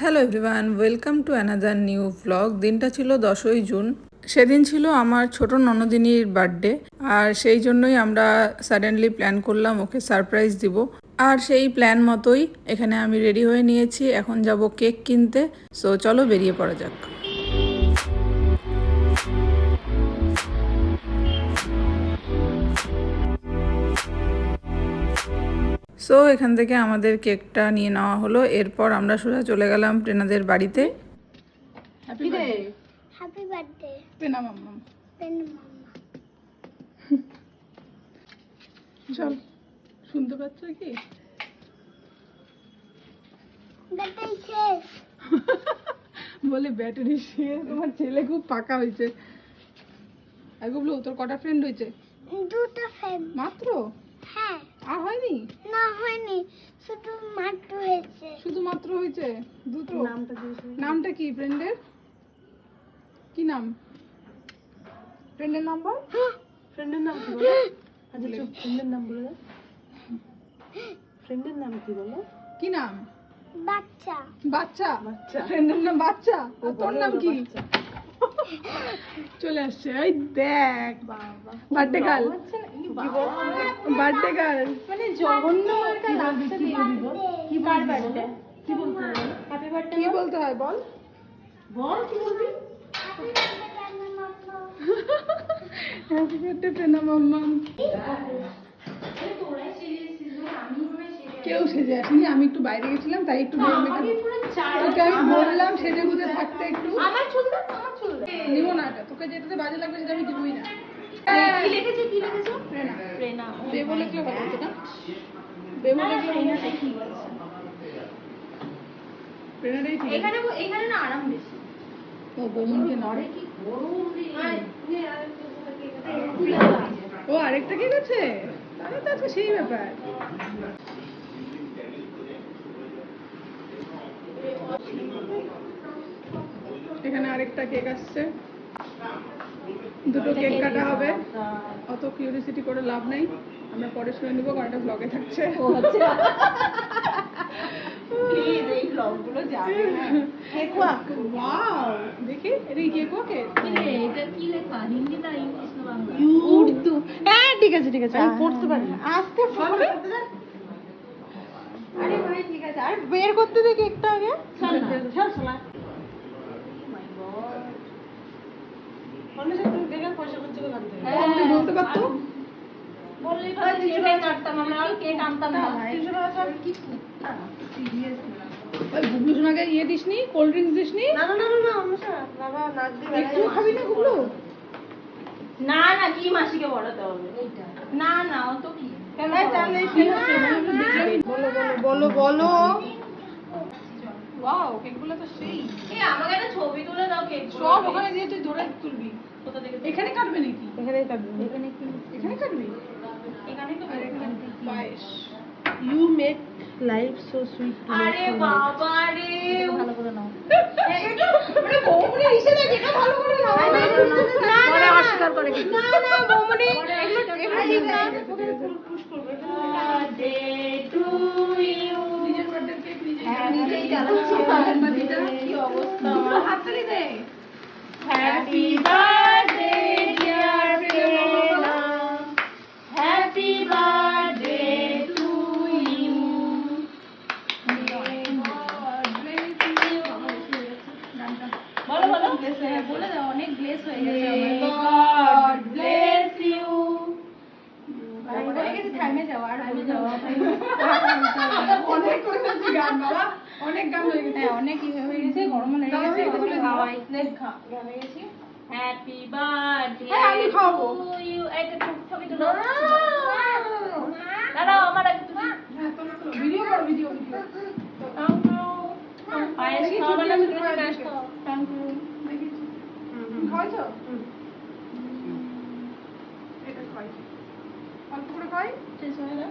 Hello everyone welcome to another new blog দিনটা ছিল দশই জুন। সেদিন ছিল আমার ছোট ননদিনীর বার্থডে আর সেই জন্যই আমরা সাডেনলি প্ল্যান করলাম ওকে সারপ্রাইজ দিব। আর সেই প্ল্যান মতোই এখানে আমি রেডি হয়ে নিয়েছি। এখন যাব কেক কিনতে। সো চলো বেরিয়ে পড়া যাক। সো এখান থেকে আমাদের কেকটা নিয়ে নেওয়া হলো। এরপর আমরা সোজা চলে গেলাম টেনাদের বাড়িতে। হ্যাপি হ্যাপি বার্থডে মাম্মা চল শুনতে পাচ্ছ কি? ব্যাটারি শেষ। বলে ব্যাটারি শেষ। তোমার ছেলে খুব পাকা হয়েছে। আর গুবলু তোর কটা ফ্রেন্ড হয়েছে? দুটো ফ্যান মাত্র? হ্যাঁ। হয়নি? না হয়নি। শুধু মাত্র হয়েছে। শুধু মাত্র হয়েছে? দুটো? নামটা কি ফ্রেন্ডের কি নাম? ফ্রেন্ডের নাম বল। ফ্রেন্ডের নাম কি বলো? আচ্ছা চুপ ফ্রেন্ডের নাম বলে ফ্রেন্ডের নাম কি বলো? কি নাম? বাচ্চা। বাচ্চা? বাচ্চা। ফ্রেন্ডের নাম বাচ্চা? আর তোর নাম কি? চলে আসছে। এই দেখ। বাবা। বার্থডে গার্ল বার্থডে মানে জঘন্য একটা লাগছে কি কার বার্থডে কি বলতে হ্যাপি বার্থডে কি বলতে হয় বল? বল কি বলবি? হ্যাপি বার্থডে পেনা মাম্মাম কেউ সেজে আসেনি আমি একটু বাইরে গেছিলাম তাই একটু তোকে আমি বললাম সেজে গুজে থাকতে একটু। আমার চুল আমার চুল নিব না তোকে যেটাতে বাজে লাগবে সেটা আমি দিবই না। কি লিখেছো কি লিখেছো? প্রেরণা প্রেরণা বেবো লিখলে ভালো হতো না? বেবো লিখলে প্রেরণাটা কি বলছে। প্রেরণাটাই ঠিক এখানে এখানে না আরাম বেশি। ও বৌমনকে নড়ে? কি গরম রে। ও আরেকটা তাহলে তো আজকে সেই ব্যাপার। এখানে আরেকটা কেক আসছে দুটো কেক কাটা হবে। অত কিউরিসিটি করে লাভ নেই। আমরা পরে শুনে নিবো কারণ এটা ব্লগে থাকছে। ও আচ্ছা। প্লিজ এই ব্লগগুলো যাবে না ওয়াও দেখি এটা কি কেক এটা কি লেখা? হিন্দি না ইংলিশ না বাংলা? উর্দু। হ্যাঁ ঠিক আছে ঠিক আছে। আমি পড়তে পারি না। আস্তে ফোনে আরে ভাই ঠিক আছে। আর বের করতে দে কেকটা আগে। চল না। চল চলা মাই গড মানুষের তুমি বেকার পয়সা খরচ করে আনতে তুমি বলতে পারতো বললেই ভালো কেক কাটতাম আমরা আর কেক আনতাম না তিনশো টাকা সব গুবলু সোনাকে ইয়ে দিসনি কোল্ড ড্রিঙ্কস দিসনি? না না না না না বাবা নাক দিয়ে একটু খাবি না গুবলু না না কি মাসিকে হবে। না না কি? বলো বলো বলো বলো। ওয়াও কেকগুলো তো সেই। এ আমাকে একটা ছবি তুলে দাও কেক সব ওখানে দিয়ে তুই ধরে তুলবি। এখানে কাটবে নাকি এখানেই কাটবো এখানে কি এখানে কাটবি এখানেই তো আর এখানে পায়েস you make life so sweet আরে বাবা রে ভালো করে নাও মানে বৌমনি এসে দেখে এটা ভালো করে নাও পরে অস্বীকার করে না না বৌমনি এগুলো এগুলো ঠিক না পুশ করবে বার্থডে টু ইউ নিজের বার্থডে কেক নিজে নিজেই জ্বালাচ্ছি কি অবস্থা হাততালি দে হ্যাপি বার্থডে অনেক হয়েছে গান বাবা। অনেক গান হয়ে গেছে। অনেক হয়ে গেছে গরম লেগে গেছে এটা তুলে দাও। খাওয়াই গেছি হ্যাপি বার্থডে হ্যাঁ, আমি খাওয়াবো। ইউ একটা ছবি তুলো। দাঁড়াও আমার আগে তুমি হ্যাঁ তোলো তোলো। ভিডিও করো ভিডিও ভিডিও পায়েস খাওয়াবে না তুমি পায়েস খাও থ্যাংক ইউ খাওয়াইছো? এটা খাই অল্প করে খাই শেষ হয়ে গেল?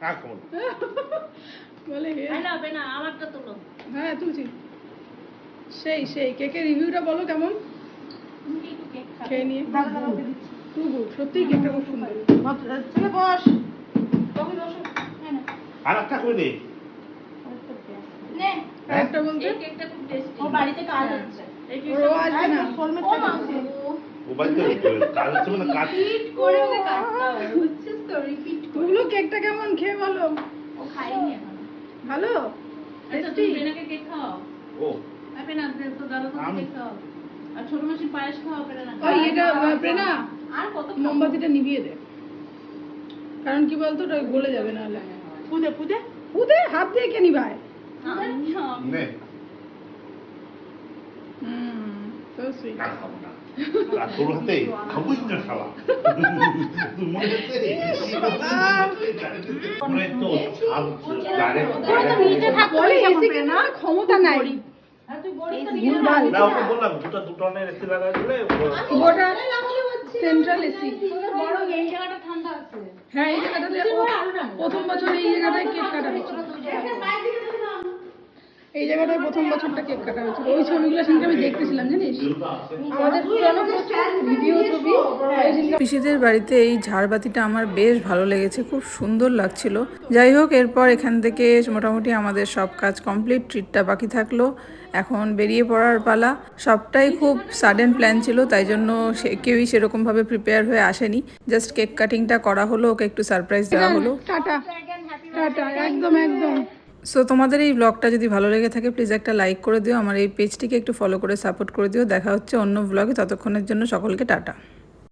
এনে বলে এই নাও, আমারটা তুলো। হ্যাঁ তুলছি। সেই সেই কেকের রিভিউটা বলো কেমন? খেয়ে নিয়ে। খুব good, কেকটা খুব সুন্দর। আর একটা করে দে একটা বলতে? কেকটা খুব টেস্টি ও বাড়িতে কাজ হচ্ছে। ও আসবে না? ও বাড়িতে কাজ হচ্ছে মানে কাজ করে কাটতে হবে বুঝছিস তো রিপিট কেকটা কেমন? খেয়ে বলো ও খাইনি এখন। ভালো? আচ্ছা তুমি বেনাকে কেক খাও ও। আপনি না তো দাদা তো কেক খাও আর ছোট মাসি পায়েস খাও পেরে না ওই এটা আহ, আর কত মোমবাতিটা নিভিয়ে দে। কারণ কি বলতো ওটা গলে যাবে উদে হাত দিয়ে কে নিভায়? নে। খাব না আর তোর হাতে খাবুই না শালা মনে হচ্ছে ক্ষমতা নাই আর তুই গরিব তো ভুলভাল না ওকে বললাম দুটো দুটো এসি লাগা দিলে সেন্ট্রাল এসি বড় এই জায়গাটা ঠান্ডা আছে হ্যাঁ এই জায়গাটাতে প্রথম বছর এই জায়গাটায় কেক কাটা হয়েছিল এই জায়গাটায় প্রথম বছরটা কেক কাটা হয়েছিল। ওই ছবিগুলো সেদিনকে আমি দেখতেছিলাম জানিস? আমাদের পুরনো ভিডিও ছবি পিসিদের বাড়িতে এই ঝাড়বাতিটা আমার বেশ ভালো লেগেছে খুব সুন্দর লাগছিল। যাই হোক এরপর এখান থেকে মোটামুটি আমাদের সব কাজ কমপ্লিট ট্রিটটা বাকি থাকল। এখন বেরিয়ে পড়ার পালা। সবটাই খুব সাডেন প্ল্যান ছিল তাই জন্য সে কেউই সেরকমভাবে প্রিপেয়ার হয়ে আসেনি। জাস্ট কেক কাটিংটা করা হলো ওকে একটু সারপ্রাইজ দেওয়া হলো। টাটা টাটা একদম একদম। সো তোমাদের এই ব্লগটা যদি ভালো লেগে থাকে প্লিজ একটা লাইক করে দিও। আমার এই পেজটিকে একটু ফলো করে সাপোর্ট করে দিও। দেখা হচ্ছে অন্য ব্লগে ততক্ষণের জন্য সকলকে টাটা।